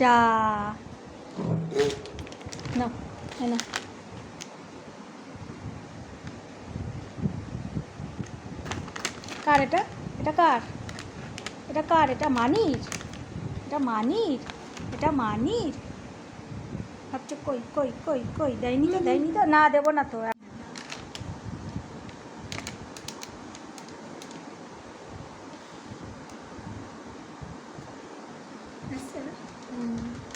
চা না না। কার এটা? এটা কার? এটা কার? এটা মানির? এটা মানির? এটা মানির? ভাবছ কই কই কই কই? দেয়নি তো দেয়নি তো? না, দেবো না তো। 谢谢。嗯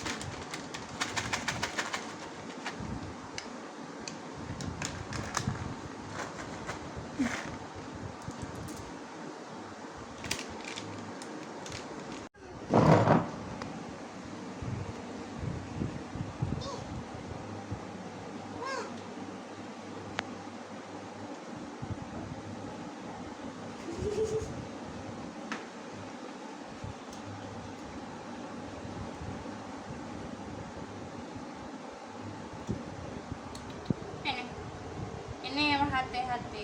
হাতে হাতে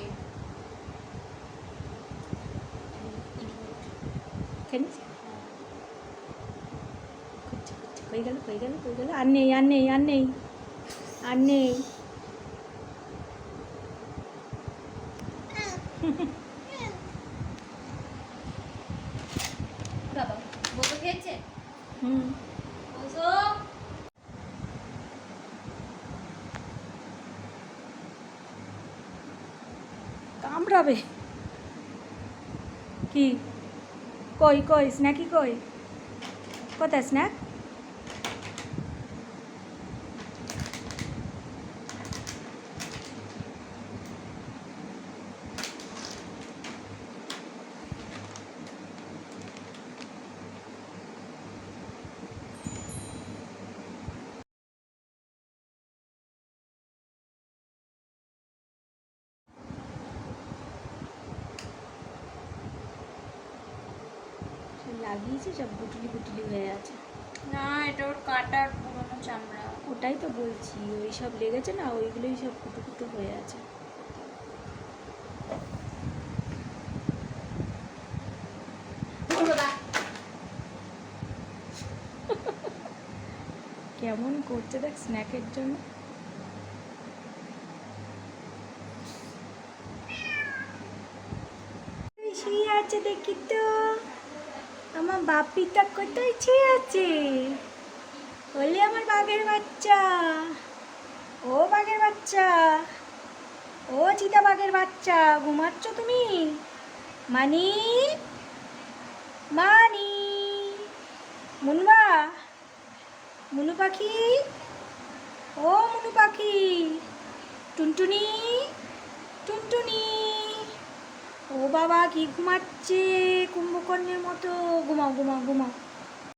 খেয়ে নিস? খুঁজছে, খুঁজছে, কই গেল কই গেল কই গেল আর নেই আর নেই আর নেই আর নেই বাবা বসে খেয়েছে হুম কামড়াবে কি? কই কই স্ন্যাকি কই? কোথায় স্ন্যাক? লাগিয়েছে? সব গুটলি গুটলি হয়ে আছে। না এটা ওর কাটার পুরনো চামড়া। ওটাই তো বলছি ওই সব লেগেছে না ওইগুলোই সব কুটু কুটু হয়ে আছে। কেমন করছে দেখ স্ন্যাকের জন্য। শুয়ে আছে দেখি তো। আমার বাপিটা কোথায় শুয়ে আছে বলে আমার বাঘের বাচ্চা। ও বাঘের বাচ্চা। ও চিতা বাঘের বাচ্চা। ঘুমাচ্ছ তুমি? মানি? মানি? মুনবা মুনু পাখি? ও মুনু পাখি। টুনটুনি? টুনটুনি? বাবা কি ঘুমাচ্ছে? কুম্ভকর্ণের মতো। ঘুমাও ঘুমাও ঘুমাও।